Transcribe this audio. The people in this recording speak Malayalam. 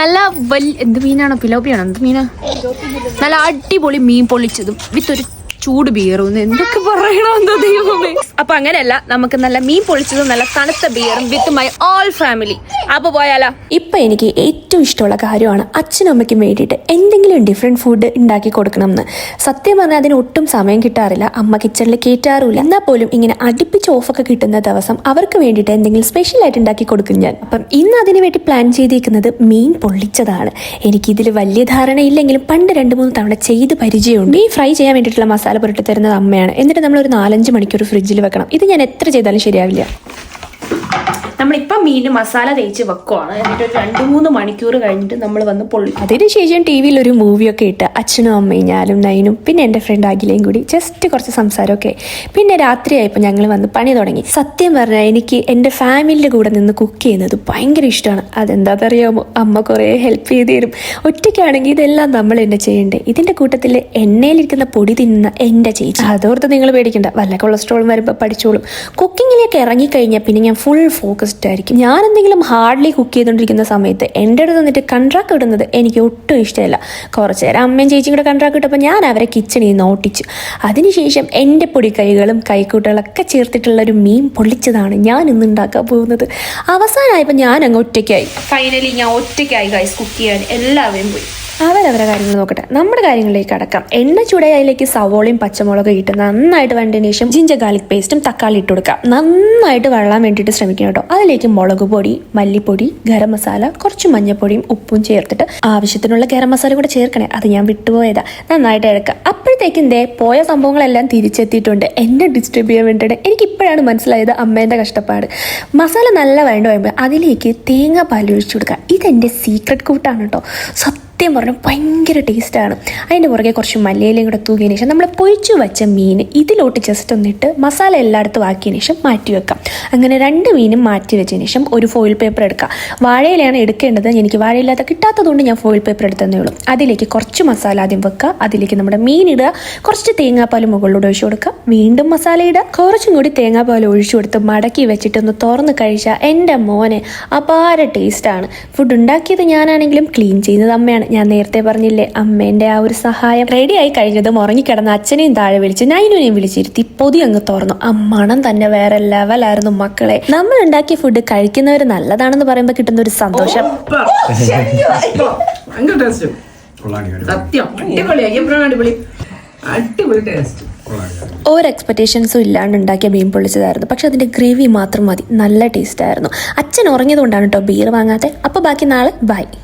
നല്ല വലിയ എന്ത് മീനാണോ? പിലോപ്പിയാണോ? എന്ത് മീനാ? നല്ല അടിപൊളി മീൻ പൊള്ളിച്ചതും. വിത്ത് ഒരു ചൂട് ബിയറും എന്തൊക്കെ പറയണമെന്തോ ദൈവമേ. അപ്പൊ അങ്ങനെയല്ല നമുക്ക് നല്ല മീൻ പൊളിച്ചതും നല്ല തണുത്ത ബിയറും വിത്ത് മൈ ഓൾ ഫാമിലി അപ്പൊ പോയാലോ? ഇപ്പൊ എനിക്ക് ഏറ്റവും ഇഷ്ടമുള്ള കാര്യമാണ് അച്ഛനും അമ്മയ്ക്കും വേണ്ടിയിട്ട് എന്തെങ്കിലും ഡിഫറെന്റ് ഫുഡ് ഉണ്ടാക്കി കൊടുക്കണം എന്ന് സത്യം പറഞ്ഞാൽ അതിന് ഒട്ടും സമയം കിട്ടാറില്ല. അമ്മ കിച്ചണിൽ കയറ്റാറില്ല എന്നാൽ പോലും ഇങ്ങനെ അടുപ്പിച്ച് ഓഫൊക്കെ കിട്ടുന്ന ദിവസം അവർക്ക് വേണ്ടിയിട്ട് എന്തെങ്കിലും സ്പെഷ്യൽ ആയിട്ട് ഉണ്ടാക്കി കൊടുക്കും ഞാൻ. അപ്പം ഇന്ന് അതിന് വേണ്ടി പ്ലാൻ ചെയ്തിരിക്കുന്നത് മീൻ പൊള്ളിച്ചതാണ്. എനിക്കിതിൽ വലിയ ധാരണയില്ലെങ്കിലും പണ്ട് രണ്ട് മൂന്ന് തവണ ചെയ്ത് പരിചയമുണ്ട്. ഈ ഫ്രൈ ചെയ്യാൻ വേണ്ടിയിട്ടുള്ള മസാല പുരട്ടി തരുന്നത് അമ്മയാണ്. എന്നിട്ട് നമ്മൾ ഒരു നാലഞ്ച് മണിക്കൂർ ഫ്രിഡ്ജിൽ വെക്കണം. ഇത് ഞാൻ എത്ര ചെയ്താലും ശരിയാവില്ല. നമ്മളിപ്പം മീൻ മസാല തേച്ച് വെക്കുവാണ്. എന്നിട്ട് ഒരു രണ്ട് മൂന്ന് മണിക്കൂർ കഴിഞ്ഞിട്ട് നമ്മൾ വന്ന് പൊള്ളി അതിനുശേഷം ടി വിയിൽ ഒരു മൂവിയൊക്കെ ഇട്ട് അച്ഛനും അമ്മയും ഞാനും നൈനും പിന്നെ എന്റെ ഫ്രണ്ട് അഖിലയും കൂടി ജസ്റ്റ് കുറച്ച് സംസാരമൊക്കെ. പിന്നെ രാത്രിയായപ്പോൾ ഞങ്ങൾ വന്ന് പണി തുടങ്ങി. സത്യം പറഞ്ഞാൽ എനിക്ക് എന്റെ ഫാമിലിയുടെ കൂടെ നിന്ന് കുക്ക് ചെയ്യുന്നത് ഭയങ്കര ഇഷ്ടമാണ്. അതെന്താണെന്നറിയാമോ അമ്മ കുറേ ഹെൽപ്പ് ചെയ്ത് തരും. ഒറ്റയ്ക്കാണെങ്കിൽ ഇതെല്ലാം നമ്മൾ തന്നെ ചെയ്യണ്ടേ? ഇതിന്റെ കൂട്ടത്തിൽ എണ്ണയിലിരിക്കുന്ന പൊടി തിന്നുന്ന എന്റെ ചേച്ചി. അതോർത്ത് നിങ്ങൾ പേടിക്കണ്ട. വല്ല കൊളസ്ട്രോളും വരുമ്പോൾ പഠിച്ചോളും. കുക്കിങ്ങിലേക്ക് ഇറങ്ങിക്കഴിഞ്ഞാൽ പിന്നെ ഞാൻ ഫുൾ ഫോക്കസ്ഡ് ആയിരിക്കും ഞാൻ എന്തെങ്കിലും ഹാർഡ്ലി കുക്ക് ചെയ്തുകൊണ്ടിരിക്കുന്ന സമയത്ത് എന്റെ അടുത്ത് നിന്നിട്ട് കൺട്രാക്ട് ഇടുന്നത് എനിക്ക് ഒട്ടും ഇഷ്ടമല്ല. കുറച്ച് നേരം അമ്മയും ചേച്ചിയും കൂടെ കൺട്രാക്ട് ഇട്ടപ്പോൾ ഞാൻ അവരെ കിച്ചണിൽ നിന്ന് ഓട്ടിച്ചു. അതിനുശേഷം എന്റെ പൊടി കൈകളും കൈക്കൂട്ടുകളൊക്കെ ചേർത്തിട്ടുള്ള ഒരു മീൻ പൊള്ളിച്ചതാണ് ഞാൻ ഇന്ന് ഉണ്ടാക്കാൻ പോകുന്നത്. അവസാനമായപ്പോൾ ഞാൻ അങ്ങ് ഒറ്റയ്ക്കായി. ഫൈനലി ഞാൻ ഒറ്റയ്ക്കായി ഗൈസ് കുക്ക് ചെയ്യാൻ എല്ലാവരും പോയി. അവരവരെ കാര്യങ്ങൾ നോക്കട്ടെ. നമ്മുടെ കാര്യങ്ങളിലേക്ക് അടക്കാം. എണ്ണ ചൂടായി സവോളയും പച്ചമുളകും ഇട്ട് നന്നായിട്ട് വേണ്ടതിന് ശേഷം ജിഞ്ചർ ഗാർലിക് പേസ്റ്റും തക്കാളി ഇട്ട് കൊടുക്കാം. നന്നായിട്ട് വെള്ളം വേണ്ടിയിട്ട് ശ്രമിക്കണം കേട്ടോ. അതിലേക്ക് മുളക് പൊടി മല്ലിപ്പൊടി ഗരം മസാല കുറച്ച് മഞ്ഞൾപ്പൊടിയും ഉപ്പും ചേർത്തിട്ട് ആവശ്യത്തിനുള്ള ഗരം മസാല കൂടെ ചേർക്കണേ. അത് ഞാൻ വിട്ടുപോയതാ. നന്നായിട്ട് ഇഴക്കാം അപ്പോഴത്തേക്കും ദേ പോയ സംഭവങ്ങളെല്ലാം തിരിച്ചെത്തിയിട്ടുണ്ട്. എന്നെ ഡിസ്ട്രിബ്യൂട്ട് ചെയ്യാൻ വേണ്ടിയിട്ട് എനിക്ക് ഇപ്പോഴാണ് മനസ്സിലായത് അമ്മേന്റെ കഷ്ടപ്പാട്. മസാല നല്ല വേണ്ട വരുമ്പോൾ അതിലേക്ക് തേങ്ങാപ്പാൽ ഒഴിച്ചു കൊടുക്കുക. സീക്രട്ട് കൂട്ടാണ് കേട്ടോ. പറഞ്ഞാൽ ഭയങ്കര ടേസ്റ്റാണ്. അതിന്റെ പുറകെ കുറച്ച് മല്ലിയിലയും കൂടെ തൂക്കിയതിന് ശേഷം നമ്മൾ പൊരിച്ചു വെച്ച മീൻ ഇതിലോട്ട് ജസ്റ്റ് ഒന്നിട്ട് മസാല എല്ലായിടത്തും ആക്കിയതിന് ശേഷം മാറ്റി വെക്കാം. അങ്ങനെ രണ്ട് മീനും മാറ്റി വെച്ചതിന് ശേഷം ഒരു ഫോയിൽ പേപ്പർ എടുക്കാം. വാഴയിലാണ് എടുക്കേണ്ടത്. എനിക്ക് വാഴയില്ലാത്ത കിട്ടാത്തതുകൊണ്ട് ഞാൻ ഫോയിൽ പേപ്പർ എടുത്തതേ ഉള്ളൂ. അതിലേക്ക് കുറച്ച് മസാല ആദ്യം വെക്കുക. അതിലേക്ക് നമ്മുടെ മീൻ ഇടുക. കുറച്ച് തേങ്ങാപ്പാൽ മുകളിലൂടെ ഒഴിച്ചു കൊടുക്കുക. വീണ്ടും മസാല ഇടുക. കുറച്ചും കൂടി തേങ്ങാപ്പാൽ ഒഴിച്ചു കൊടുത്ത് മടക്കി വെച്ചിട്ട് ഒന്ന് തുറന്ന് കഴിച്ചാൽ എന്റെ മോനെ അപാര ടേസ്റ്റാണ് ഫുഡ് ഉണ്ടാക്കിയത് ഞാനാണെങ്കിലും ക്ലീൻ ചെയ്യുന്നത് അമ്മയാണ്. ഞാൻ നേരത്തെ പറഞ്ഞില്ലേ അമ്മേന്റെ ആ ഒരു സഹായം റെഡി ആയി കഴിഞ്ഞതും ഉറങ്ങിക്കിടന്ന അച്ഛനെയും താഴെ വിളിച്ച് നൈനുനെയും വിളിച്ചിരുത്തി പൊതി അങ്ങ് തുറന്നു. ആ മണം തന്നെ വേറെ ലെവലായിരുന്നു മക്കളെ. നമ്മൾ ഉണ്ടാക്കിയ ഫുഡ് കഴിക്കുന്നവർ നല്ലതാണെന്ന് പറയുമ്പോൾ കിട്ടുന്ന ഒരു സന്തോഷം. സത്യം. അടിപൊളി. അയ്യപ്പുറം അടിപൊളി. അടിപൊളി ടേസ്റ്റ് ഒരു എക്സ്പെക്ടേഷൻസും ഇല്ലാണ്ട് ഉണ്ടാക്കിയ മീൻ പൊള്ളിച്ചതായിരുന്നു. പക്ഷെ അതിന്റെ ഗ്രേവി മാത്രം മതി. നല്ല ടേസ്റ്റ് ആയിരുന്നു. അച്ഛൻ ഉറങ്ങിയതുകൊണ്ടാണ് കേട്ടോ ബീർ വാങ്ങാത്തത് അപ്പോൾ ബാക്കി നാളെ ബൈ